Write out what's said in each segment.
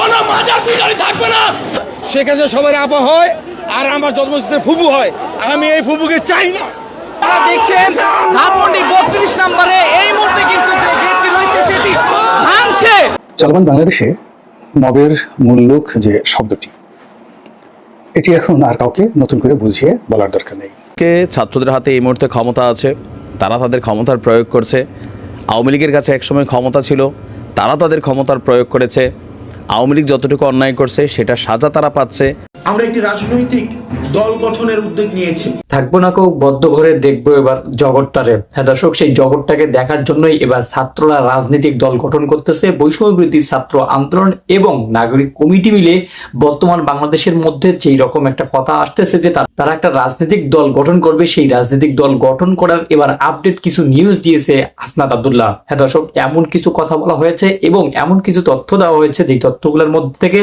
কোনো মাজার পূজারি থাকবে না। সেখানে সবার আপা হয় আর আমার জন্মস্থানে ফুবু হয়। আমি এই ফুবুকে চাই না। আপনারা দেখছেন ধানমন্ডি বত্রিশ নম্বরে। এই মুহূর্তে কিন্তু যে গেটটি রয়েছে সেটি ভাঙছে। চলমান বাংলাদেশে মবের মূল লোক যে শব্দটি এটি এখন আর কাউকে নতুন করে বুঝিয়ে বলার দরকার নেই। কে ছাত্রদের হাতে এই মুহূর্তে ক্ষমতা আছে? তারা তাদের ক্ষমতার প্রয়োগ করছে। আওয়ামী লীগের কাছে একসময় ক্ষমতা ছিল। তারা তাদের ক্ষমতার প্রয়োগ করেছে। আওয়ামী লীগ যতটুকু অন্যায় করছে সেটা সাজা তারা পাচ্ছে। আমরা একটি রাজনৈতিক দল গঠনের উদ্যোগ নিয়েছি। থাকব না কেউ, বদ্ধ ঘরে দেখব এবার জগৎটারে। হ্যাঁ দর্শক, সেই জগৎটাকে দেখার জন্যই এবার ছাত্ররা রাজনৈতিক দল গঠন করতেছে। বৈষম্যবৃত্তি ছাত্র আন্দোলন এবং নাগরিক কমিটি মিলে বর্তমান বাংলাদেশের মধ্যে যেই রকম একটা কথা আসতেছে যে তারা একটা রাজনৈতিক দল গঠন করবে। সেই রাজনৈতিক দল গঠন করার এবার আপডেট কিছু নিউজ দিয়েছে হাসনাত আব্দুল্লাহ। হ্যাঁ দর্শক, এমন কিছু কথা বলা হয়েছে এবং এমন কিছু তথ্য দেওয়া হয়েছে। যেই তথ্যগুলোর মধ্যে থেকে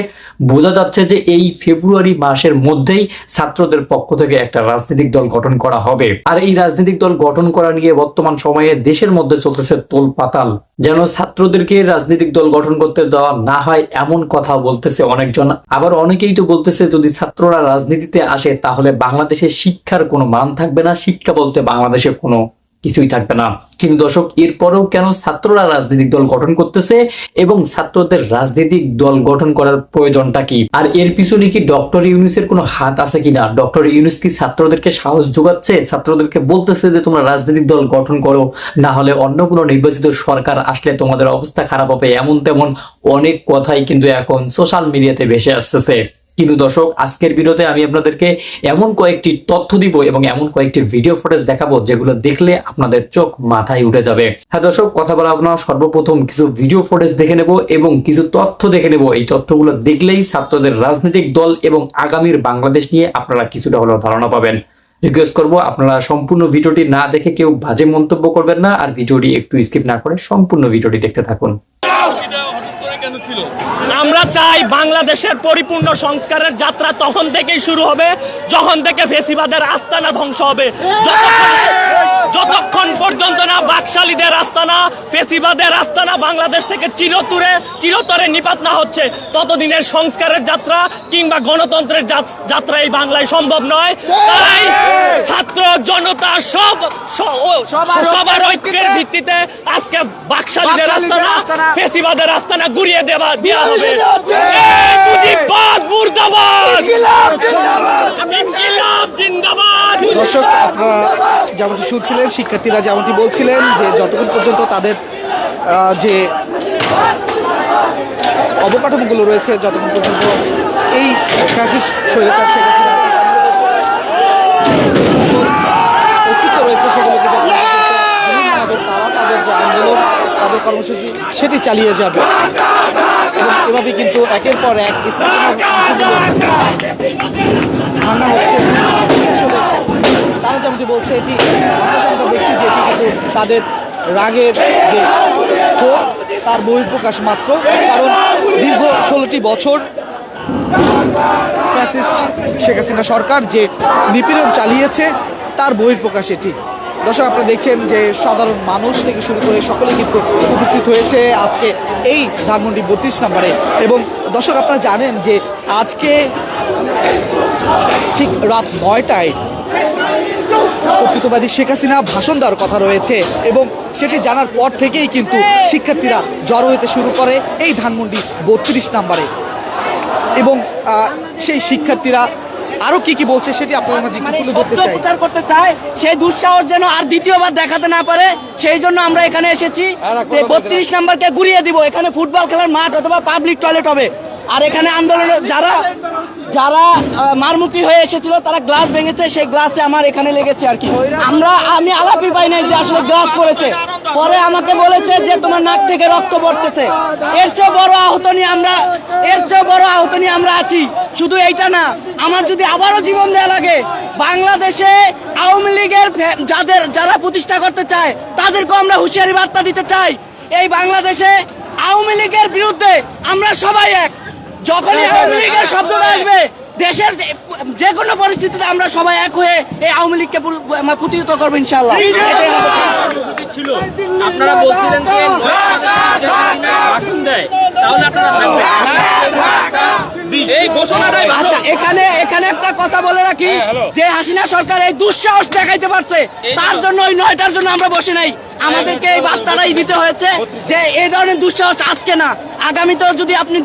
বোঝা যাচ্ছে যে এই ফেব্রুয়ারি মাসের মধ্যেই ছাত্রদের পক্ষ থেকে একটা রাজনৈতিক দল গঠন করা হবে। আর এই রাজনৈতিক দল গঠন করা নিয়ে বর্তমান সময়ে দেশের মধ্যে চলতেছে তোল পাতাল যেন ছাত্রদেরকে রাজনৈতিক দল গঠন করতে দেওয়া না হয় এমন কথা বলতেছে অনেকজন। আবার অনেকেই তো বলতেছে, যদি ছাত্ররা রাজনীতিতে আসে তাহলে বাংলাদেশের শিক্ষার কোনো মান থাকবে না। শিক্ষা বলতে বাংলাদেশের কোনো কিছুই থাকবে না। কিন্তু দর্শক, এরপরেও কেন ছাত্ররা রাজনৈতিক দল গঠন করতেছে এবং ছাত্রদের রাজনৈতিক দল গঠন করার প্রয়োজনটা কি? আর এর পিছনে কি ডক্টর ইউনুসের কোনো হাত আছে কিনা? ডক্টর ইউনুস কি ছাত্রদেরকে সাহস যোগাচ্ছে? ছাত্রদেরকে বলতেছে যে, তোমরা রাজনৈতিক দল গঠন করো না হলে অন্য কোনো নির্বাচিত সরকার আসলে তোমাদের অবস্থা খারাপ হবে। এমন তেমন অনেক কথাই কিন্তু এখন সোশ্যাল মিডিয়াতে ভেসে আসতেছে। কিন্তু দর্শক, আজকের ভিডিওতে আমি আপনাদেরকে এমন কয়েকটি তথ্য দিব এবং এমন কয়েকটি ভিডিও ফুটেজ দেখাবো যেগুলো দেখলে আপনাদের চোখ মাথায় উঠে যাবে। হ্যাঁ দর্শক, কথা বলা আপনার সর্বপ্রথম কিছু ভিডিও ফুটেজ দেখে নেব এবং কিছু তথ্য দেখে নেব। এই তথ্যগুলো দেখলেই ছাত্রদের রাজনৈতিক দল এবং আগামীর বাংলাদেশ নিয়ে আপনারা কিছুটা হলেও ধারণা পাবেন। রিকোয়েস্ট করব, আপনারা সম্পূর্ণ ভিডিওটি না দেখে কেউ বাজে মন্তব্য করবেন না, আর ভিডিওটি একটু স্কিপ না করে সম্পূর্ণ ভিডিওটি দেখতে থাকুন। আমরা চাই বাংলাদেশের পরিপূর্ণ সংস্কারের যাত্রা তখন থেকেই শুরু হবে যখন থেকে ফেসিবাদের আস্তানা ধ্বংস হবে। যতক্ষণ- যতক্ষণ পর্যন্ত না বাকশালীদের আস্তানা ফেসিবাদের আস্তানা বাংলাদেশ থেকে চিরতুরে চিরতরে নিপাত না হচ্ছে ততদিনের সংস্কারের যাত্রা কিংবা গণতন্ত্রের যাত্রা এই বাংলায় সম্ভব নয়। তাই ছাত্র জনতা সব সবার ঐক্যের ভিত্তিতে আজকে বাকশালীদের আস্তানা ফেসিবাদের আস্তানা দেওয়া দেওয়া হবে। এই মুজিববাদ মুর্দাবাদ। ইনকিলাব জিন্দাবাদ। দর্শক আপনারা যেমনটি শুনছিলেন শিক্ষার্থীরা যেমনটি বলছিলেন যে যতক্ষণ পর্যন্ত তাদের যে অবকাঠামোগুলো রয়েছে যতক্ষণ পর্যন্ত এই ফ্যাসিস্ট স্বৈরাচার শেখ হাসিনা সকল অস্তিত্ব রয়েছে সেগুলোকে যতক্ষণ পর্যন্ত বিলীন না হবে, তারা তাদের যে আন্দোলন তাদের কর্মসূচি, সেটি চালিয়ে যাবে। এভাবে কিন্তু একের পর এক ভাঙা হচ্ছে। তারা যেমনটি বলছে, এটি আমরা দেখছি যে এটি কিন্তু তাদের রাগের যে ক্ষোভ তার বহিঃপ্রকাশ মাত্র, কারণ দীর্ঘ ষোলোটি বছর ফ্যাসিস্ট শেখ হাসিনা সরকার যে নিপীড়ন চালিয়েছে, তার বহিঃপ্রকাশ এটি। দর্শক, আপনারা দেখছেন যে সাধারণ মানুষ থেকে শুরু করে সকলে কিন্তু উপস্থিত হয়েছে আজকে এই ধানমন্ডি বত্রিশ নম্বরে। এবং দর্শক, আপনারা জানেন যে আজকে ঠিক রাত নয়টায় কর্তৃত্ববাদী শেখ হাসিনা ভাষণ দেওয়ার কথা রয়েছে এবং সেটি জানার পর থেকেই কিন্তু শিক্ষার্থীরা জড়ো হতে শুরু করে এই ধানমন্ডি বত্রিশ নাম্বারে। এবং সেই শিক্ষার্থীরা আরও কি কি বলছে সেটি আপনার মাঝে সত্য প্রচার করতে চায় সেই দুঃসাহস যেন আর দ্বিতীয়বার দেখাতে না পারে সেই জন্য আমরা এখানে এসেছি বত্রিশ নাম্বারকে ঘুরিয়ে দিব। এখানে ফুটবল খেলার মাঠ অথবা পাবলিক টয়লেট হবে। আর এখানে আন্দোলনে যারা যারা মারমুখী হয়ে এসেছিল, তারা গ্লাস ভেঙেছে, সেই গ্লাসে আমার এখানে লেগেছে আর কি। আমরা, আমি আলাপি পাই নাই যে আসলে গ্লাস পড়েছে। পরে আমাকে বলেছে যে তোমার নাক থেকে রক্ত পড়তেছে। এর চেয়ে বড় আহত নিয়ে আমরা, এর চেয়ে বড় আহত নিয়ে আমরা আছি। শুধু এইটা না, আমার যদি আবারও জীবন দেয়া লাগে, বাংলাদেশে আওয়ামী লীগের যাদের, যারা প্রতিষ্ঠা করতে চায়, তাদেরকেও আমরা হুঁশিয়ারি বার্তা দিতে চাই। এই বাংলাদেশে আওয়ামী লীগের বিরুদ্ধে আমরা সবাই এক। যখনই আওয়ামী লীগের শব্দটা আসবে দেশের যে কোনো পরিস্থিতিতে আমরা সবাই এক হয়ে এই আওয়ামী লীগকে পুরো- প্রতিহত করব ইনশাল্লাহ আপনারা বলছিলেন যে ভাষণ দেয় তাহলে আপনারা এই ঘোষণাটাই আচ্ছা এখানে এখানে একটা কথা বলে রাখি যে হাসিনা সরকার এই দুঃসাহস দেখাইতে পারছে। তার জন্য ওই নয়টার জন্য আমরা বসে নাই। আমাদেরকে এই বার্তাটাই দিতে হয়েছে যে এই ধরনের দুঃসাহস আজকে না। যদি আপনি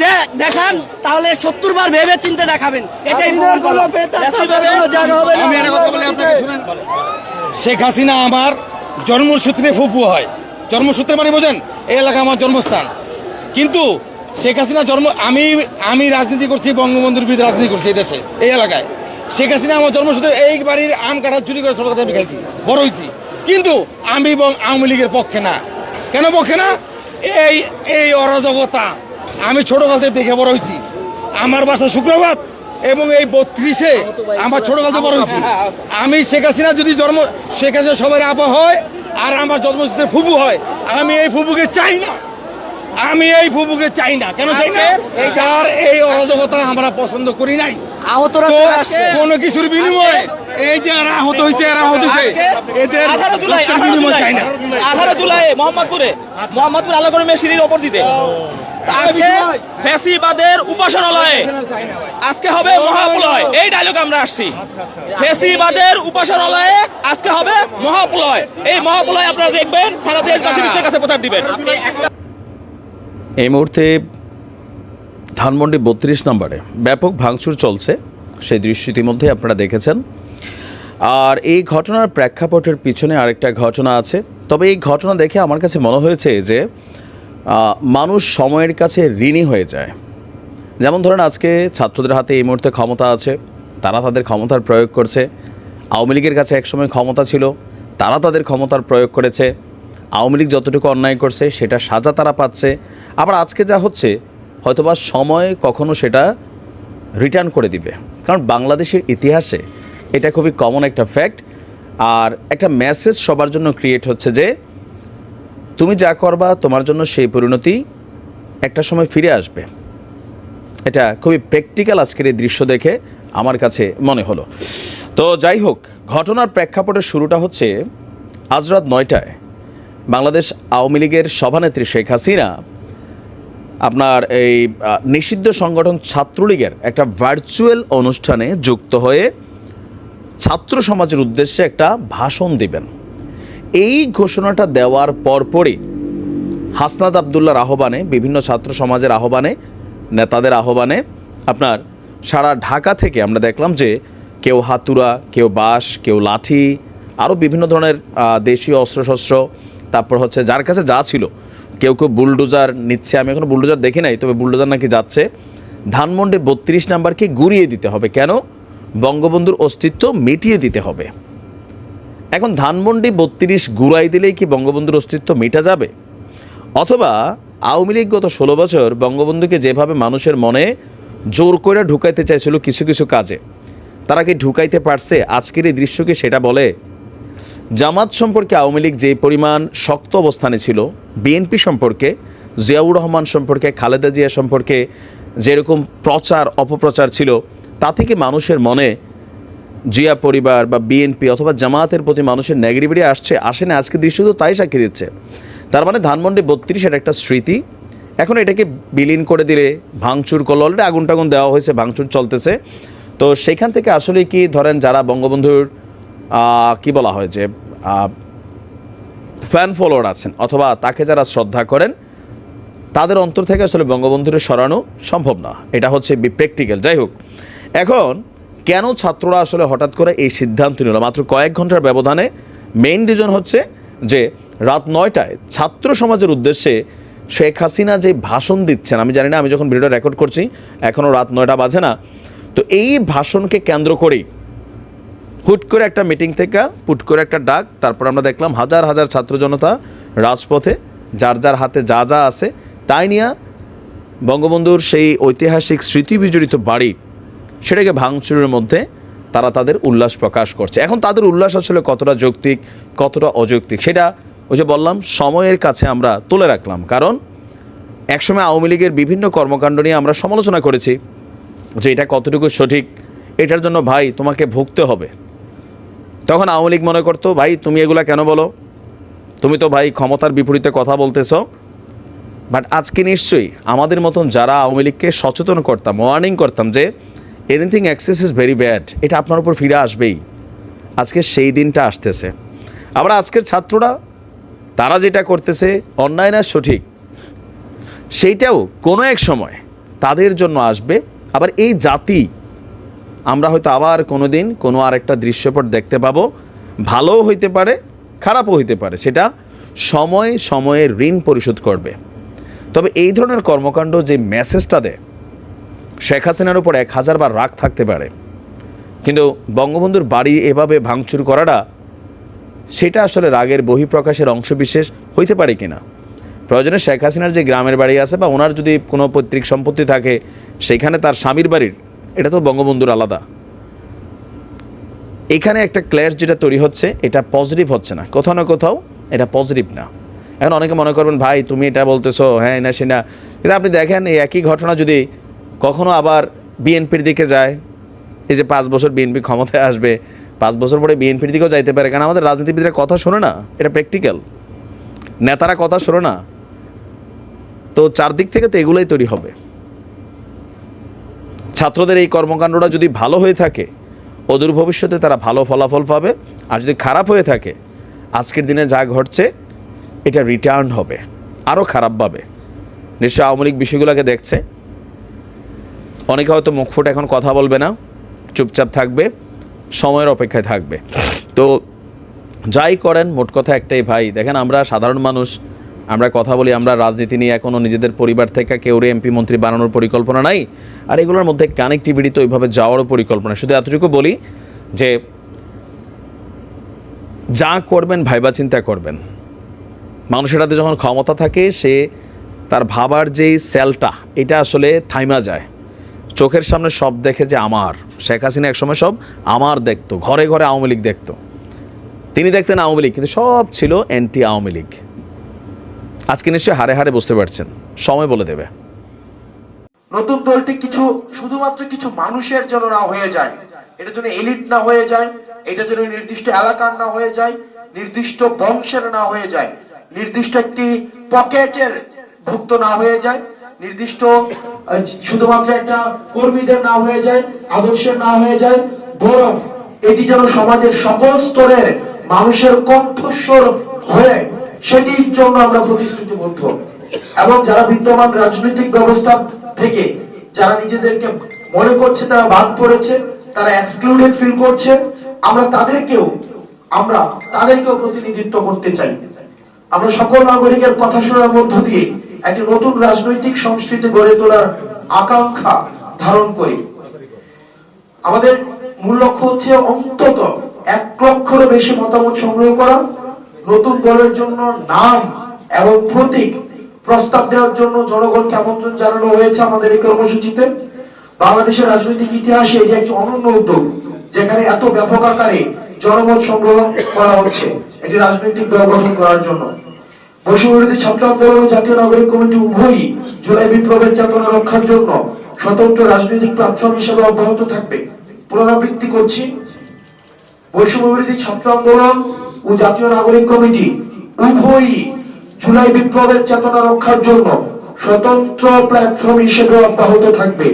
দেখান তাহলে সত্তর বার ভেবে চিন্তে দেখাবেন। এটাই শেখ হাসিনা আমার জন্মসূত্রে ফুপু হয়। জন্মসূত্রে মানে বোঝেন এই এলাকা আমার জন্মস্থান। কিন্তু শেখ হাসিনা জন্ম আমি আমি রাজনীতি করছি বঙ্গবন্ধুর বিরুদ্ধে রাজনীতি করছি এই দেশে এই এলাকায়। শেখ হাসিনা আমার জন্মসূত্রে এই বাড়ির আম কাটা চুরি করে সরকার আমি খাইছি বড় হয়েছি কিন্তু আমি এবং আওয়ামী লীগের পক্ষে না। কেন পক্ষে না? এই এই অরাজকতা আমি ছোটকাল থেকে দেখে বড় হয়েছি আমার বাসা শুক্রবার এবং এই বত্রিশে আমার ছোটকাল থেকে বড় হয়েছি আমি শেখ হাসিনা যদি জন্ম শেখ হাসিনা সবার আপা হয় আর আমার জন্মস্থিতে ফুবু হয় আমি এই ফুবুকে চাই না। আমি এই ফুবুকে চাই না। কেন চাই না? তার এই অরাজকতা আমরা পছন্দ করি নাই। আহতরা তো চলে কোনো কিছুর বিনিময়ে এই যে এরা আহত হয়েছে এরা আহত হয়েছে এদের আঠারো জুলাই আঠারো জুলাই আঠারো জুলাই মোহাম্মদপুরে মোহাম্মদপুর আলোকরমের সিঁড়ির ওপর দিতে। আজকে ফেসিবাদের উপাসনালয়ে আজকে হবে মহাপ্রলয় এই ডায়লগ আমরা আসছি। ফেসিবাদের উপাসনালয়ে আজকে হবে মহাপ্রলয় এই মহাপ্রলয় আপনারা দেখবেন সারা দেশবাসী কাছে প্রচার দিবেন। এই মুহূর্তে ধানমন্ডি বত্রিশ নম্বরে ব্যাপক ভাঙচুর চলছে, সেই দৃশ্য ইতিমধ্যেই আপনারা দেখেছেন। আর এই ঘটনার প্রেক্ষাপটের পিছনে আরেকটা ঘটনা আছে। তবে এই ঘটনা দেখে আমার কাছে মনে হয়েছে যে মানুষ সময়ের কাছে ঋণী হয়ে যায়। যেমন ধরেন আজকে ছাত্রদের হাতে এই মুহূর্তে ক্ষমতা আছে, তারা তাদের ক্ষমতার প্রয়োগ করছে। আওয়ামী লীগের কাছে একসময় ক্ষমতা ছিল, তারা তাদের ক্ষমতার প্রয়োগ করেছে। আওয়ামী লীগ যতটুকু অন্যায় করছে, সেটা সাজা তারা পাচ্ছে। আবার আজকে যা হচ্ছে, হয়তোবা সময় কখনো সেটা রিটার্ন করে দিবে। কারণ বাংলাদেশের ইতিহাসে এটা খুবই কমন একটা ফ্যাক্ট আর একটা মেসেজ সবার জন্য ক্রিয়েট হচ্ছে যে, তুমি যা করবা, তোমার জন্য সেই পরিণতি একটা সময় ফিরে আসবে। এটা খুবই প্র্যাকটিক্যাল আজকের এই দৃশ্য দেখে আমার কাছে মনে হলো। তো যাই হোক, ঘটনার প্রেক্ষাপটের শুরুটা হচ্ছে আজ রাত নয়টায়। বাংলাদেশ আওয়ামী লীগের সভানেত্রী শেখ হাসিনা আপনার এই নিষিদ্ধ সংগঠন ছাত্রলীগের একটা ভার্চুয়াল অনুষ্ঠানে যুক্ত হয়ে ছাত্র সমাজের উদ্দেশ্যে একটা ভাষণ দিবেন। এই ঘোষণাটা দেওয়ার পরপরই হাসনাত আবদুল্লার আহ্বানে, বিভিন্ন ছাত্র সমাজের আহ্বানে, নেতাদের আহ্বানে আপনার সারা ঢাকা থেকে আমরা দেখলাম যে কেউ হাতুরা কেউ বাঁশ, কেউ লাঠি, আরও বিভিন্ন ধরনের দেশীয় অস্ত্রশস্ত্র তারপর হচ্ছে যার কাছে যা ছিল, কেউ কেউ বুলডোজার নিচ্ছে, আমি এখনও বুলডোজার দেখি নাই, তবে বুলডোজার নাকি যাচ্ছে, ধানমন্ডি বত্রিশ নাম্বারকে গুড়িয়ে দিতে হবে? কেন? বঙ্গবন্ধুর অস্তিত্ব মিটিয়ে দিতে হবে। এখন ধানমন্ডি বত্রিশ গুড়াই দিলেই কি বঙ্গবন্ধুর অস্তিত্ব মিটা যাবে? অথবা আওয়ামী লীগ গত ষোলো বছর বঙ্গবন্ধুকে যেভাবে মানুষের মনে জোর করে ঢুকাইতে চাইছিল কিছু কিছু কাজে, তারা কি ঢুকাইতে পারছে? আজকের এই দৃশ্যকে সেটা বলে? জামাত সম্পর্কে আওয়ামী লীগ যে পরিমাণ শক্ত অবস্থানে ছিল বিএনপি সম্পর্কে, জিয়াউর রহমান সম্পর্কে, খালেদা জিয়া সম্পর্কে যেরকম প্রচার, অপপ্রচার ছিল, তা থেকে মানুষের মনে জিয়া পরিবার বা বিএনপি অথবা জামায়াতের প্রতি মানুষের নেগেটিভিটি আসছে, আসে না, আজকে দৃশ্য তো তাই সাক্ষী দিচ্ছে। তার মানে ধানমন্ডি বত্রিশ এটা একটা স্মৃতি, এখন এটাকে বিলীন করে দিলে ভাঙচুর করল অলরেডি আগুন টাগুন দেওয়া হয়েছে, ভাঙচুর চলতেছে। তো সেখান থেকে আসলে কি ধরেন যারা বঙ্গবন্ধুর কি বলা হয় যে ফ্যান ফলোয়ার আছেন অথবা তাকে যারা শ্রদ্ধা করেন, তাদের অন্তর থেকে আসলে বঙ্গবন্ধুরে সরানো সম্ভব না। এটা হচ্ছে প্র্যাকটিক্যাল যাই হোক, এখন কেন ছাত্ররা আসলে হঠাৎ করে এই সিদ্ধান্ত নিল? মাত্র কয়েক ঘণ্টার ব্যবধানে মেইন রিজন হচ্ছে যে, রাত নয়টায় ছাত্র সমাজের উদ্দেশ্যে শেখ হাসিনা যে ভাষণ দিচ্ছেন, আমি জানি না, আমি যখন ভিডিও রেকর্ড করছি এখনও রাত নয়টা বাজে না, তো এই ভাষণকে কেন্দ্র করেই হুট করে একটা মিটিং থেকে হুট করে একটা ডাক, তারপর আমরা দেখলাম হাজার হাজার ছাত্র জনতা রাজপথে, যার যার হাতে যা যা আছে, তাই নিয়ে বঙ্গবন্ধুর সেই ঐতিহাসিক স্মৃতি বিজড়িত বাড়ি, সেটাকে ভাঙচুরের মধ্যে তারা তাদের উল্লাস প্রকাশ করছে। এখন তাদের উল্লাস আসলে কতটা যৌক্তিক, কতটা অযৌক্তিক, সেটা ওই যে বললাম, সময়ের কাছে আমরা তুলে রাখলাম। কারণ একসময় আওয়ামী লীগের বিভিন্ন কর্মকাণ্ড নিয়ে আমরা সমালোচনা করেছি যে এটা কতটুকু সঠিক, এটার জন্য ভাই তোমাকে ভুগতে হবে। তখন আওয়ামী লীগ মনে করতো, ভাই, তুমি এগুলা কেন বলো? তুমি তো ভাই ক্ষমতার বিপরীতে কথা বলতেছো। বাট আজকে নিশ্চয়ই আমাদের মতন যারা আওয়ামী লীগকে সচেতন করতাম ওয়ার্নিং করতাম যে anything access is very bad এটা আপনার উপর ফিরে আসবেই। আজকে সেই দিনটা আসতেছে। আবার আজকের ছাত্ররা, তারা যেটা করতেছে, অন্যায় না সঠিক, সেইটাও কোনো এক সময় তাদের জন্য আসবে। আবার এই জাতি আমরা হয়তো আবার কোনো দিন কোনো আরেকটা দৃশ্যপট দেখতে পাবো। ভালোও হইতে পারে, খারাপও হইতে পারে। সেটা সময় সময়ে ঋণ পরিশোধ করবে। তবে এই ধরনের কর্মকাণ্ড যে মেসেজটা দেয়, শেখ হাসিনার উপর এক হাজার বার রাগ থাকতে পারে। কিন্তু বঙ্গবন্ধুর বাড়ি এভাবে ভাঙচুর করাটা, সেটা আসলে রাগের বহিঃপ্রকাশের অংশবিশেষ হইতে পারে কিনা? প্রয়োজনে শেখ হাসিনার যে গ্রামের বাড়ি আছে বা ওনার যদি কোনো পৈতৃক সম্পত্তি থাকে, সেখানে তার স্বামীর বাড়ির এটা তো বঙ্গবন্ধুর আলাদা। এখানে একটা ক্ল্যাশ যেটা তৈরি হচ্ছে, এটা পজিটিভ হচ্ছে না। কোথাও না কোথাও এটা পজিটিভ না। এখন অনেকে মনে করবেন, ভাই, তুমি এটা বলতেছো হ্যাঁ না, সে না। কিন্তু আপনি দেখেন, এই একই ঘটনা যদি কখনো আবার বিএনপির দিকে যায়, এই যে পাঁচ বছর বিএনপি ক্ষমতায় আসবে, পাঁচ বছর পরে বিএনপির দিকেও যাইতে পারে, কারণ আমাদের রাজনীতিবিদরা কথা শোনে না, এটা প্র্যাকটিক্যাল নেতারা কথা শোনে না। তো চারদিক থেকে তো এগুলোই তৈরি হবে। ছাত্রদের এই কর্মকাণ্ডটা যদি ভালো হয়ে থাকে, অদূর ভবিষ্যতে তারা ভালো ফলাফল পাবে। আর যদি খারাপ হয়ে থাকে, আজকের দিনে যা ঘটছে, এটা রিটার্ন হবে, আরও খারাপভাবে নিশ্চয় আওয়ামী লীগ বিষয়গুলোকে দেখছে। অনেকে হয়তো মুখ ফুটে এখন কথা বলবে না, চুপচাপ থাকবে, সময়ের অপেক্ষায় থাকবে। তো যাই করেন, মোট কথা একটাই ভাই, দেখেন আমরা সাধারণ মানুষ আমরা কথা বলি, আমরা রাজনীতি নিয়ে এখনও নিজেদের পরিবার থেকে কেউ এমপি, মন্ত্রী বানানোর পরিকল্পনা নাই। আর এগুলোর মধ্যে কানেক্টিভিটি তো ওইভাবে যাওয়ারও পরিকল্পনা শুধু এতটুকু বলি যে যা করবেন ভাইবা চিন্তা করবেন। মানুষের হাতে যখন ক্ষমতা থাকে, সে তার ভাবার যেই সেলটা এটা আসলে থাইমা যায়। চোখের সামনে সব দেখে যে আমার, শেখ হাসিনা একসময় সব আমার দেখতো, ঘরে ঘরে আওয়ামী লীগ দেখতো। তিনি দেখতেন আওয়ামী লীগ, কিন্তু সব ছিল অ্যান্টি আওয়ামী লীগ। আজকে নিশ্চয়ই হারে হারে বুঝতে পারছেন। সময় বলে দেবে। নতুন দলটি কিছু, শুধুমাত্র কিছু মানুষের জন্য না হয়ে যায়। এটা যেন এলিট না হয়ে যায়, এটা যেন নির্দিষ্ট এলাকার না হয়ে যায়, নির্দিষ্ট বংশের না হয়ে যায়, নির্দিষ্ট একটি পকেটের ভুক্ত না হয়ে যায়, নির্দিষ্ট শুধুমাত্র একটা কর্মীদের না হয়ে যায়, আদর্শের না হয়ে যায়, বরং এটি যেন সমাজের সকল স্তরের মানুষের কণ্ঠস্বর হয়ে সেটির জন্য আমরা প্রতিশ্রুতিবদ্ধ। এবং যারা বিদ্যমান রাজনৈতিক ব্যবস্থা থেকে, যারা নিজেদেরকে মনে করছে তারা বাদ পড়েছে, তারা এক্সক্লুডেড ফিল করছে, আমরা তাদেরকেও আমরা তাদেরকেও প্রতিনিধিত্ব করতে চাই। আমরা সকল নাগরিকের কথা শোনার মধ্য দিয়ে একটি নতুন রাজনৈতিক সংস্কৃতি গড়ে তোলার আকাঙ্ক্ষা ধারণ করি। আমাদের মূল লক্ষ্য হচ্ছে অন্তত এক লক্ষেরও বেশি মতামত সংগ্রহ করা নতুন দলের জন্য নাম এবং প্রতীক প্রস্তাব দেওয়ার জন্য জনগণকে আমন্ত্রণ জানানো হয়েছে আমাদের এই কর্মসূচিতে। বাংলাদেশের রাজনৈতিক ইতিহাসে এটি একটি অনন্য উদ্যোগ, যেখানে এত ব্যাপক আকারে জনমত সংগ্রহ করা হচ্ছে। এটি রাজনৈতিক দল গঠন করার জন্য। বৈষম্যবিরোধী ছাত্র আন্দোলন ও জাতীয় নাগরিক কমিটি উভয়ই জুলাই বিপ্লবের চেতনা রক্ষার জন্য স্বতন্ত্র রাজনৈতিক প্ল্যাটফর্ম হিসেবে অব্যাহত থাকবে। পুনরাবৃত্তি করছি। বৈষম্যবিরোধী ছাত্র আন্দোলন ও জাতীয় নাগরিক কমিটি উভয়ই জুলাই বিপ্লবের চেতনা রক্ষার জন্য স্বতন্ত্র প্ল্যাটফর্ম হিসেবে অব্যাহত থাকবে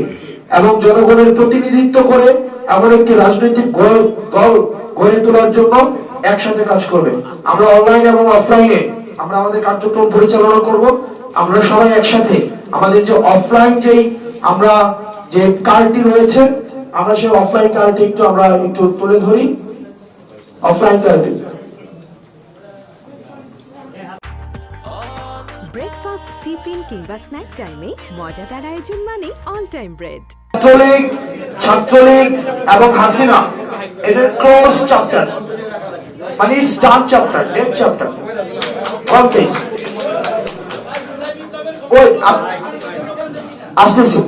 এবং জনগণের প্রতিনিধিত্ব করে এমন একটি রাজনৈতিক দল গড়ে তোলার জন্য একসাথে কাজ করবে। আমরা অনলাইন এবং অফলাইনে আমরা আমাদের কার্যক্রম পরিচালনা করব। আমরা সবাই একসাথে আমাদের যে অফলাইন যেই আমরা যে কার্ডটি রয়েছে, আমরা সেই অফলাইন কার্ডটি একটু আমরা একটু তুলে ধরি। অফলাইন কার্ডটি টিফিন কিংবা স্ন্যাক টাইমে মজাদার আয়োজন মানে all time bread. Chhatra League Chhatra League এবং হাসিনা এটার ক্লোজ চ্যাপ্টার। মানে it's chapter dead chapter please ওই আসতেছি।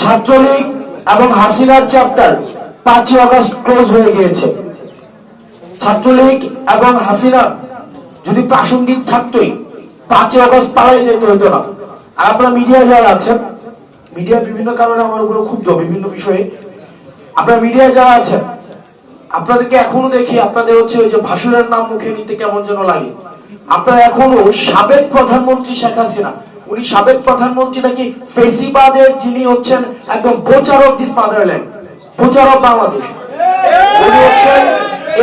ছাত্রলীগ এবং হাসিনার চ্যাপ্টার পাঁচই আগস্ট ক্লোজ হয়ে গিয়েছে। ছাত্রলীগ এবং হাসিনা যদি প্রাসঙ্গিক থাকতোই পাঁচই আগস্ট পালাই যেতে হতো না। আর আপনারা মিডিয়া যারা আছেন মিডিয়া বিভিন্ন কারণে আমার উপরে ক্ষুব্ধ, বিভিন্ন বিষয়ে। আপনারা মিডিয়া যারা আছেন, আপনাদেরকে এখনও দেখি, আপনাদের হচ্ছে ওই যে ভাসুরের নাম মুখে নিতে কেমন যেন লাগে। আপনারা এখনও সাবেক প্রধানমন্ত্রী শেখ হাসিনা, উনি সাবেক প্রধানমন্ত্রী নাকি ফেসিবাদের যিনি হচ্ছেন একদম butcher of this motherland butcher of Bangladesh. উনি হচ্ছেন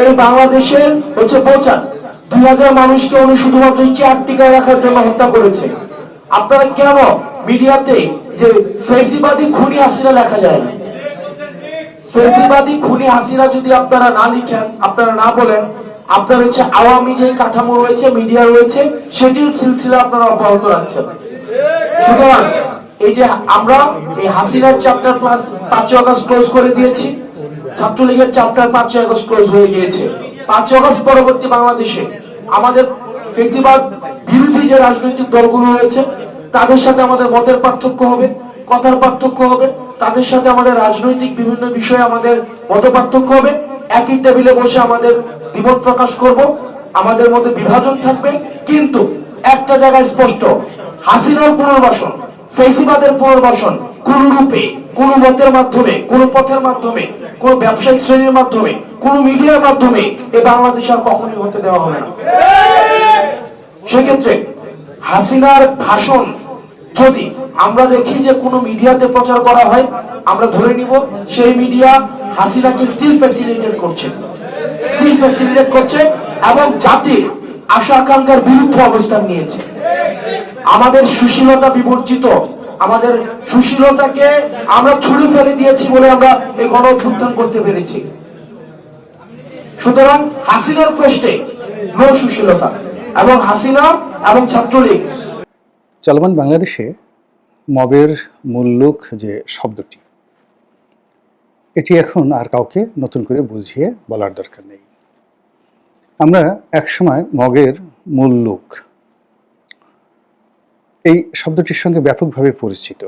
এই বাংলাদেশের হচ্ছে বোচার দুই হাজার মানুষকে উনি শুধুমাত্র রাখার জন্য হত্যা করেছে। আপনারা কেন মিডিয়াতে যে ফেসিবাদী খুনি হাসিনা লেখা যায় না? ফেসিবাদী খুনি হাসিনা যদি আপনারা না লিখেন, আপনারা না বলেন, আপনার হচ্ছে আওয়ামী যে কাঠামো রয়েছে, মিডিয়া রয়েছে, সেটির সিলসিলা আপনারা অব্যাহত রাখছেন। সুতরাং এই যে আমরা এই হাসিনার চ্যাপ্টার প্লাস পাঁচই আগস্ট ক্লোজ করে দিয়েছি, ছাত্রলীগের চ্যাপ্টার পাঁচই আগস্ট ক্লোজ হয়ে গিয়েছে। পাঁচই আগস্ট পরবর্তী বাংলাদেশে আমাদের ফেসিবাদ বিরোধী যে রাজনৈতিক দলগুলো রয়েছে, তাদের সাথে আমাদের মতের পার্থক্য হবে, কথার পার্থক্য হবে, তাদের সাথে আমাদের রাজনৈতিক বিভিন্ন বিষয়ে আমাদের মত পার্থক্য হবে। একই টেবিলে বসে আমাদের দ্বিমত প্রকাশ করব, আমাদের মধ্যে বিভাজন থাকবে। কিন্তু একটা জায়গায় স্পষ্ট, হাসিনার পুনর্বাসন, ফেসিবাদের পুনর্বাসন কোন রূপে কোন মতের মাধ্যমে, কোন পথের মাধ্যমে কোন ব্যবসায়িক শ্রেণির মাধ্যমে, কোন মিডিয়ার মাধ্যমে এ বাংলাদেশ আর কখনোই হতে দেওয়া হবে না। সেক্ষেত্রে হাসিনার ভাষণ যদি আমরা দেখি যে কোনো মিডিয়াতে প্রচার করা হয়, আমরা ধরে নিব সেই মিডিয়া হাসিনাকে স্টিল ফ্যাসিলিটেট করছে। স্টিল ফ্যাসিলিটেট করছে এবং জাতির আশা আকাঙ্ক্ষার বিরুদ্ধে অবস্থান নিয়েছে। আমাদের সুশীলতা বিবর্জিত আমাদের সুশীলতাকে আমরা ছুড়ে ফেলে দিয়েছি বলে আমরা এই গণ করতে পেরেছি। সুতরাং হাসিনার প্রশ্নে নো সুশীলতা এবং হাসিনা এবং ছাত্রলীগ। চলমান বাংলাদেশে মবের মূল্যক যে শব্দটি, এটি এখন আর কাউকে নতুন করে বুঝিয়ে বলার দরকার নেই। আমরা একসময় মগের মূল্যক এই শব্দটির সঙ্গে ব্যাপকভাবে পরিচিত।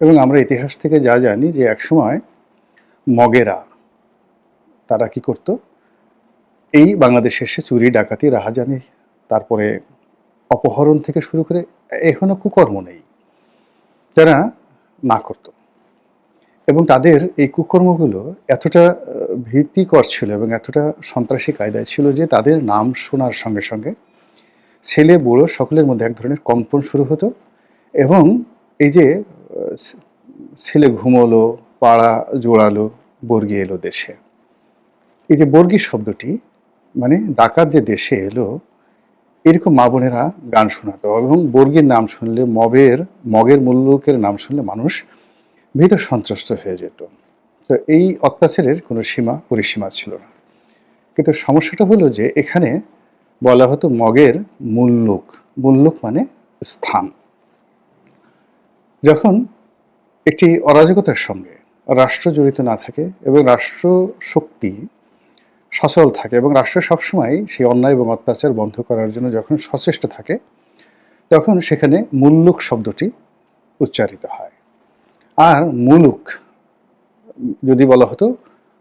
এবং আমরা ইতিহাস থেকে যা জানি যে একসময় মগেরা, তারা কি করত? এই বাংলাদেশে এসে চুরি, ডাকাতি, রাহাজানি, তারপরে অপহরণ থেকে শুরু করে এখনও কুকর্ম নেই, যারা না করত। এবং তাদের এই কুকর্মগুলো এতটা ভীতিকর ছিল এবং এতটা সন্ত্রাসী কায়দায় ছিল যে তাদের নাম শোনার সঙ্গে সঙ্গে ছেলে বুড়ো সকলের মধ্যে এক ধরনের কম্পন শুরু হতো এবং এই যে ছেলে ঘুমোলো, পাড়া জোড়ালো, বর্গি এলো দেশে। এই যে বর্গি শব্দটি মানে ডাকাত যে দেশে এলো, এরকম মা বোনেরা গান শোনাতো এবং বর্গীর নাম শুনলে মবের, মগের মূল্যকের নাম শুনলে মানুষ ভীত সন্ত্রস্ত হয়ে যেত। তো এই অত্যাচারের কোনো সীমা, পরিসীমা ছিল না। কিন্তু সমস্যাটা হলো যে, এখানে বলা হতো মগের মূল্যক মূল্যক মানে স্থান। যখন একটি অরাজকতার সঙ্গে রাষ্ট্র জড়িত না থাকে এবং রাষ্ট্র শক্তি সচল থাকে এবং রাষ্ট্র সবসময় সেই অন্যায় এবং অত্যাচার বন্ধ করার জন্য যখন সচেষ্ট থাকে, তখন সেখানে মুল্লুক শব্দটি উচ্চারিত হয়। আর মুলুক, যদি বলা হতো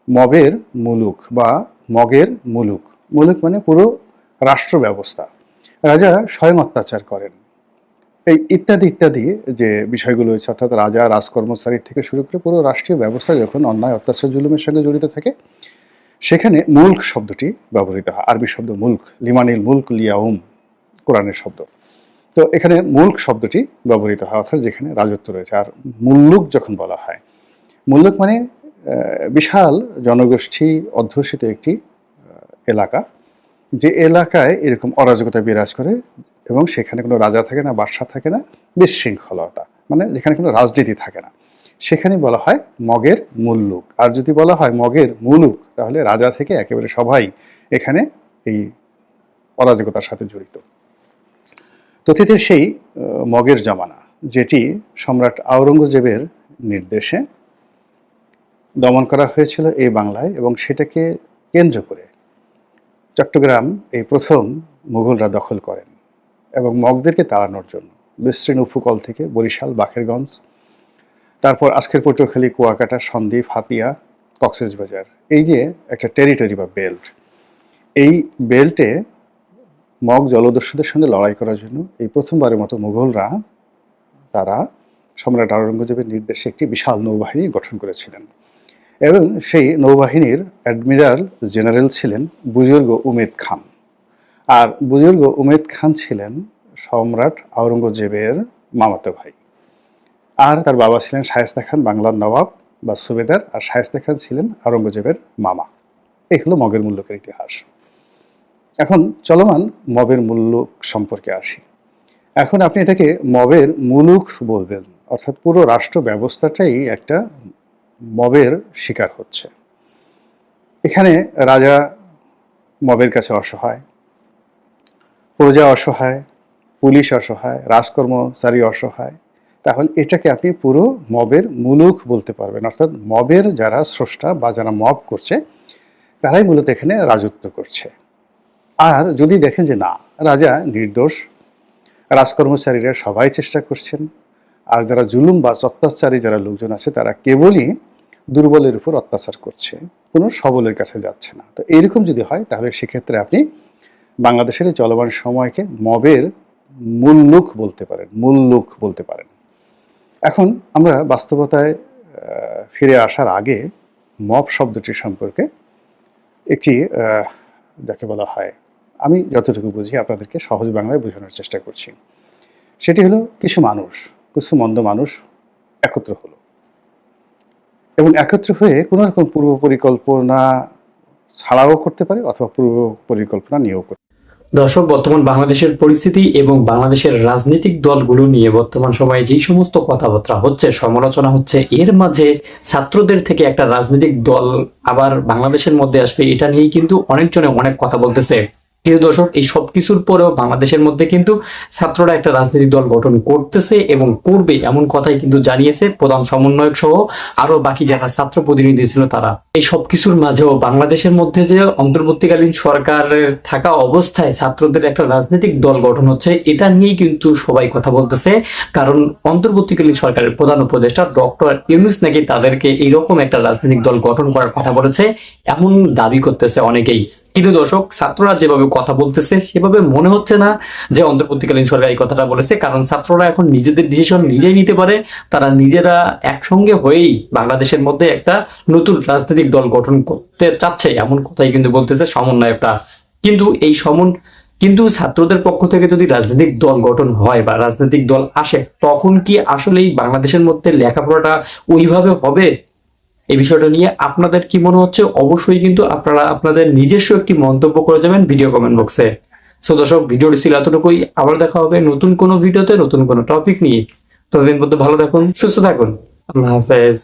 মবের মুলুক বা মগের মুলুক। মুলুক মানে পুরো রাষ্ট্র ব্যবস্থা রাজা স্বয়ং অত্যাচার করেন। এই ইত্যাদি ইত্যাদি যে বিষয়গুলো রয়েছে, অর্থাৎ রাজা, রাজকর্মচারী থেকে শুরু করে পুরো রাষ্ট্রীয় ব্যবস্থা যখন অন্যায়, অত্যাচার, জুলুমের সঙ্গে জড়িত থাকে, সেখানে মুল্ক শব্দটি ব্যবহৃত হয়। আরবি শব্দ মুল্ক, লিমানিল মুল্ক লিয়াউম, কোরআনের শব্দ। তো এখানে মুল্ক শব্দটি ব্যবহৃত হয়, অর্থাৎ যেখানে রাজত্ব রয়েছে। আর মুল্লুক যখন বলা হয়, মুল্লুক মানে বিশাল জনগোষ্ঠী অধ্যুষিত একটি এলাকা। যে এলাকায় এরকম অরাজকতা বিরাজ করে এবং সেখানে কোনো রাজা থাকে না, বাদশা থাকে না, বিশৃঙ্খলতা। মানে যেখানে কোনো রাজনীতি থাকে না। সেখানে বলা হয় মগের মুল্লুক। আর যদি বলা হয় মগের মুলুক, তাহলে রাজা থেকে একেবারে সবাই এখানে এই অরাজকতার সাথে জড়িত। তথিতের সেই মগের জমানা, যেটি সম্রাট আওরঙ্গজেবের নির্দেশে দমন করা হয়েছিল এই বাংলায় এবং সেটাকে কেন্দ্র করে চট্টগ্রাম এই প্রথম মুঘলরা দখল করেন এবং মগদেরকে তাড়ানোর জন্য বিস্তীর্ণ উপকূল থেকে বরিশাল বাখেরগঞ্জ তারপর আজকের পটুয়াখালী, কুয়াকাটা, সন্দ্বীপ, হাতিয়া কক্সবাজার এই যে একটা টেরিটরি বা বেল্ট এই বেল্টে মগ জলদস্যুদের সঙ্গে লড়াই করার জন্য এই প্রথমবারের মতো মুঘলরা তারা সম্রাট আওরঙ্গজেবের নির্দেশে একটি বিশাল নৌবাহিনী গঠন করেছিলেন। এবং সেই নৌবাহিনীর অ্যাডমিরাল জেনারেল ছিলেন বুজুর্গ উমেদ খান। আর বুজুর্গ উমেদ খান ছিলেন সম্রাট আওরঙ্গজেবের মামাতো ভাই। আর তার বাবা ছিলেন শায়েস্তা খান বাংলার নবাব বা সুবেদার, আর শায়েস্তা খান ছিলেন আওরঙ্গজেবের মামা। এই হলো মগের মুল্লকের ইতিহাস। এখন চলমান মবের মুল্লুক সম্পর্কে আসি। এখন আপনি এটাকে মবের মুলুক বলবেন, অর্থাৎ পুরো রাষ্ট্র ব্যবস্থাটাই একটা মবের শিকার হচ্ছে। এখানে রাজা মবের কাছে অসহায়, প্রজা অসহায়, পুলিশ অসহায়, রাজকর্মচারী অসহায়। তাহলে এটাকে আপনি পুরো মবের মুলুক বলতে পারবেন। অর্থাৎ মবের যারা স্রষ্টা বা যারা মব করছে, তারাই মূলত এখানে রাজত্ব করছে। আর যদি দেখেন যে না, রাজা নির্দোষ, রাজকর্মচারীরা সবাই চেষ্টা করছেন আর যারা জুলুম বা অত্যাচারী যারা লোকজন আছে, তারা কেবলই দুর্বলের উপর অত্যাচার করছে। কোনো সবলের কাছে যাচ্ছে না। তো এইরকম যদি হয়, তাহলে সেক্ষেত্রে আপনি বাংলাদেশের এই চলমান সময়কে মবের মূল লুক বলতে পারেন মূল লুক বলতে পারেন। এখন আমরা বাস্তবতায় ফিরে আসার আগে মব শব্দটি সম্পর্কে একটি যাকে বলা হয়, আমি যতটুকু বুঝি আপনাদেরকে সহজ বাংলায় বোঝানোর চেষ্টা করছি। সেটি হলো কিছু মানুষ। কিছু মন্দ মানুষ একত্র হলো। এবং একত্র হয়ে কোনো রকম পূর্ব পরিকল্পনা ছাড়াও করতে পারে অথবা পূর্ব পরিকল্পনা নিয়েও করতে দর্শক, বর্তমান বাংলাদেশের পরিস্থিতি এবং বাংলাদেশের রাজনৈতিক দলগুলো নিয়ে বর্তমান সময়ে যেই সমস্ত কথাবার্তা হচ্ছে, সমালোচনা হচ্ছে, এর মাঝে ছাত্রদের থেকে একটা রাজনৈতিক দল আবার বাংলাদেশের মধ্যে আসবে, এটা নিয়েই কিন্তু অনেকজনে অনেক কথা বলতেছে। প্রিয় দর্শক, এই সব কিছুর পরেও বাংলাদেশের মধ্যে কিন্তু ছাত্ররা একটা রাজনৈতিক দল গঠন করতেছে এবং করবে এমন কথাই কিন্তু জানিয়েছে প্রধান সমন্বয়ক সহ আরও বাকি যারা ছাত্র প্রতিনিধি ছিল তারা। এই সব কিছুর মাঝেও বাংলাদেশের মধ্যে যে অন্তর্বর্তীকালীন সরকারের থাকা অবস্থায় ছাত্রদের একটা রাজনৈতিক দল গঠন হচ্ছে, এটা নিয়েই কিন্তু সবাই কথা বলতেছে। কারণ অন্তর্বর্তীকালীন সরকারের প্রধান উপদেষ্টা ডক্টর ইউনুস নাকি তাদেরকে এইরকম একটা রাজনৈতিক দল গঠন করার কথা বলেছে, এমন দাবি করতেছে অনেকেই। কিন্তু দর্শক, ছাত্ররা যেভাবে কথা বলতেছে, সেভাবে মনে হচ্ছে না যে অন্তর্বর্তীকালীন সরকার এই কথাটা বলেছে। কারণ ছাত্ররা এখন নিজেদের ডিসিশন নিজেই নিতে পারে। তারা নিজেরা একসঙ্গে হয়েই বাংলাদেশের মধ্যে একটা নতুন রাজনৈতিক দল গঠন করতে চাচ্ছে, এমন কথাই কিন্তু বলতেছে সমন্বয়কটা কিন্তু এই সমন, কিন্তু ছাত্রদের পক্ষ থেকে যদি রাজনৈতিক দল গঠন হয় বা রাজনৈতিক দল আসে, তখন কি আসলেই বাংলাদেশের মধ্যে লেখাপড়াটা ওইভাবে হবে? এই বিষয়টা নিয়ে আপনাদের কি মনে হচ্ছে? অবশ্যই কিন্তু আপনারা আপনাদের নিজস্ব একটি মন্তব্য করে যাবেন ভিডিও কমেন্ট বক্সে সো দর্শক ভিডিওটি ছিল এতটুকুই। আবার দেখা হবে নতুন কোনো ভিডিওতে নতুন কোনো টপিক নিয়ে। ততদিন পর্যন্ত ভালো থাকুন, সুস্থ থাকুন। আল্লাহ হাফেজ।